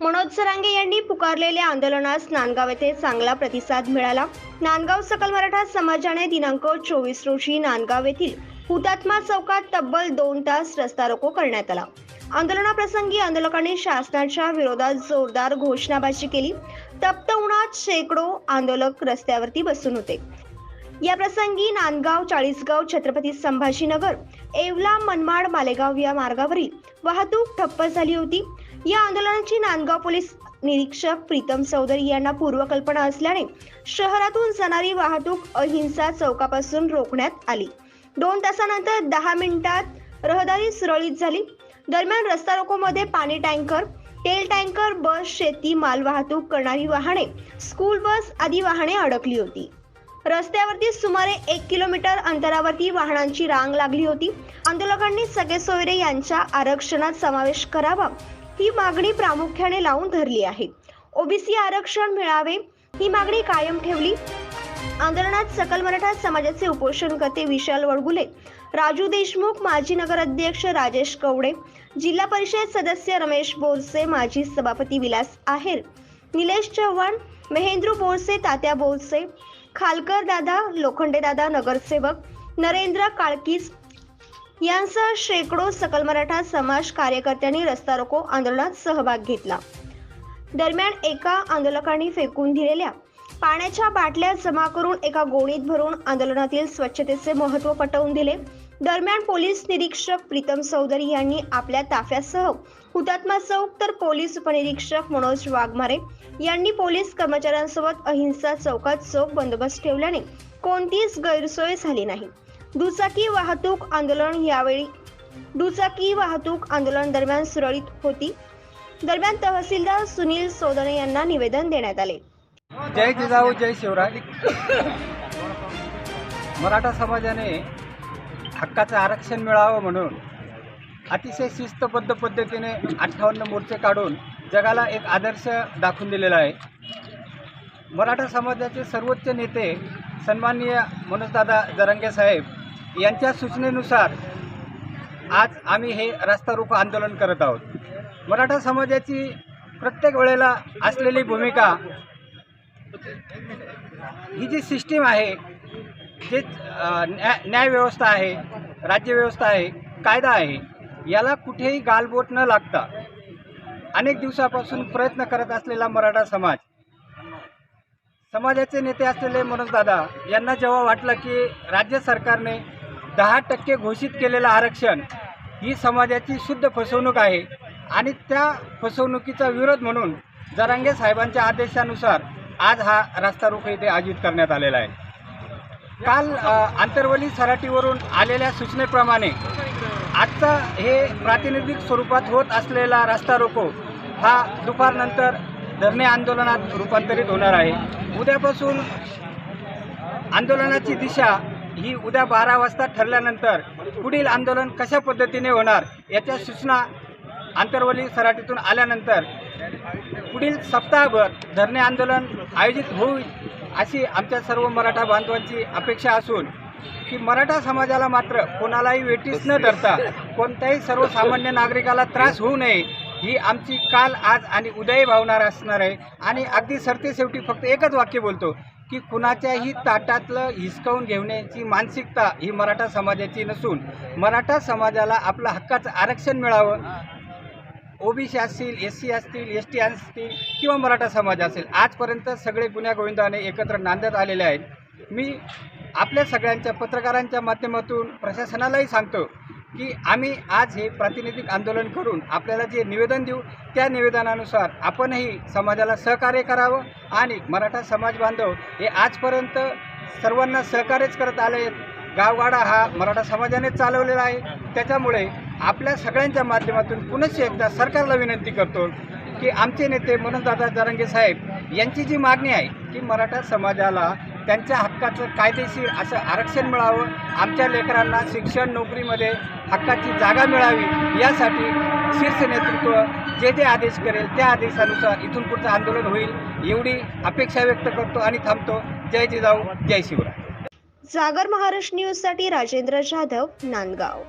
मनोज सरांगे यांनी पुकारलेल्या आंदोलनास नांदगाव येथे चांगला प्रतिसाद मिळाला. नांदगाव सकल मराठा समाजाने दिनांक चोवीस रोजी नांदगाव येथील हुतात्मा चौकात तब्बल दोन तास रस्ता रोको करण्यात आला. आंदोलनाप्रसंगी आंदोलकांनी शासनाच्या विरोधात जोरदार घोषणाबाजी केली. तप्त उन्हात शेकडो आंदोलक रस्त्यावरती बसून होते. या प्रसंगी नांदगाव चाळीसगाव छत्रपती संभाजीनगर येवला मनमाड मालेगाव या मार्गावरील वाहतूक ठप्प झाली होती. या आंदोलनाची नांदगाव पोलीस निरीक्षक प्रीतम चौधरी यांना पूर्वकल्पना असल्याने शहरातून जाणारी वाहतूक अहिंसा चौकापासून रोखण्यात आली. दोन तासानंतर दहा मिनिटात रहदारी सुरळीत झाली. दरम्यान रस्ता रोकोमध्ये पाणी टँकर तेल टँकर बस शेती माल वाहतूक करणारी वाहने स्कूल बस आदी वाहने अडकली होती. रस्त्यावरती सुमारे एक किलोमीटर अंतरावरती वाहनांची रांग लागली होती. आंदोलकांनी सगळे सोयरे यांच्या आरक्षणात समावेश करावा ही मागणी प्रामुख्याने लावून धरली आहे. ओबीसी आरक्षण मिळावे ही मागणी कायम ठेवली. आंदोलनात सकल मराठा समाजाचे उपोषणकर्ते विशाल वडगुले राजू देशमुख माजी नगराध्यक्ष राजेश कवडे जिल्हा परिषद सदस्य रमेश बोरसे माजी सभापती विलास आहेर निलेश चव्हाण महेंद्र बोरसे तात्या बोरसे खालकर दादा लोखंडे दादा नगरसेवक नरेंद्र काळकीस यांसह शेकडो सकल मराठा समाज कार्यकर्त्यांनी रस्ता रोको आंदोलनात सहभाग घेतला. दरम्यान एका आंदोलकांनी फेकून दिलेल्या पाण्याच्या बाटल्या जमा करून एका गोणीत भरून आंदोलनातील स्वच्छतेचे महत्त्व पटवून दिले. दरम्यान पोलीस निरीक्षक प्रीतम चौधरी यांनी आपल्या ताफ्यासह हुतात्मा चौक तर पोलीस उपनिरीक्षक मनोज वाघमारे यांनी पोलीस कर्मचाऱ्यांसोबत अहिंसा चौकात चोख बंदोबस्त ठेवल्याने कोणतीच गैरसोय झाली नाही. दुचाकी वाहतूक आंदोलन यावेळी दुचाकी वाहतूक आंदोलन दरम्यान सुरळीत होती. दरम्यान तहसीलदार सुनील सोदने यांना निवेदन देण्यात आले. जय जिजाऊ जय शिवराय. मराठा समाजाने हक्काचं आरक्षण मिळावं म्हणून अतिशय शिस्तबद्ध पद्धतीने अठ्ठावन्न मोर्चे काढून जगाला एक आदर्श दाखवून दिलेला आहे. मराठा समाजाचे सर्वोच्च नेते सन्माननीय मनोजदादा जरंगे साहेब यांच्या सूचनेनुसार आज आम्ही हे रस्ता रोको आंदोलन करत आहोत. मराठा समाजाची प्रत्येक वेळेला असलेली भूमिका ही जी सिस्टीम आहे जे न्या न्यायव्यवस्था आहे राज्यव्यवस्था आहे कायदा आहे याला कुठेही गालबोट न लागता अनेक दिवसापासून प्रयत्न करत असलेला मराठा समाज समाजाचे नेते असलेले मनोजदादा यांना जेव्हा वाटलं की राज्य सरकारने दहा टक्के घोषित केलेलं आरक्षण ही समाजाची शुद्ध फसवणूक आहे आणि त्या फसवणुकीचा विरोध म्हणून जरांगे साहेबांच्या आदेशानुसार आज हा रस्ता रोख इथे आयोजित करण्यात आलेला आहे. काल आंतरवली सराटीवरून आलेल्या सूचनेप्रमाणे आजचा हे प्रातिनिधिक स्वरूपात होत असलेला रस्ता रोको हा दुपारनंतर धरणे आंदोलनात रूपांतरित होणार आहे. उद्यापासून आंदोलनाची दिशा ही उद्या बारा वाजता ठरल्यानंतर पुढील आंदोलन कशा पद्धतीने होणार याच्या सूचना आंतरवली सराटीतून आल्यानंतर पुढील सप्ताहभर धरणे आंदोलन आयोजित होईल अशी आमच्या सर्व मराठा बांधवांची अपेक्षा असून की मराठा समाजाला मात्र कोणालाही वेटीस न धरता कोणत्याही सर्वसामान्य नागरिकाला त्रास होऊ नये ही आमची काल आज आणि उद्याही भावना असणार आहे. आणि अगदी सरतेशेवटी फक्त एकच वाक्य बोलतो की कुणाच्याही ताटातलं हिसकावून घेण्याची मानसिकता ही मराठा समाजाची नसून मराठा समाजाला आपलं हक्काचं आरक्षण मिळावं ओबीसी असतील एस सी असतील एस टी असतील किंवा मराठा समाज असेल आजपर्यंत सगळे गुन्ह्या गोविंदाने एकत्र नांदत आलेले आहेत. मी आपल्या सगळ्यांच्या पत्रकारांच्या माध्यमातून प्रशासनालाही सांगतो की आम्ही आज हे प्रातिनिधिक आंदोलन करून आपल्याला जे निवेदन देऊ त्या निवेदनानुसार आपणही समाजाला सहकार्य करावं आणि मराठा समाज बांधव हे आजपर्यंत सर्वांना सहकार्यच करत आले आहेत गावगाडा हा मराठा समाजानेच चालवलेला आहे. त्याच्यामुळे आपल्या सगळ्यांच्या माध्यमातून पुनश्च एकदा सरकारला विनंती करतो की आमचे नेते मनोजदादा जरंगे साहेब यांची जी मागणी आहे की मराठा समाजाला त्यांच्या हक्काचं कायदेशीर असं आरक्षण मिळावं आमच्या लेकरांना शिक्षण नोकरीमध्ये हक्काची जागा मिळावी यासाठी शीर्ष नेतृत्व जे जे आदेश करेल त्या आदेशानुसार इथून पुढचं आंदोलन होईल एवढी अपेक्षा व्यक्त करतो आणि थांबतो. जय जिजाऊ जय शिवराय. जागर महाराष्ट्र न्यूजसाठी राजेंद्र जाधव नांदगाव.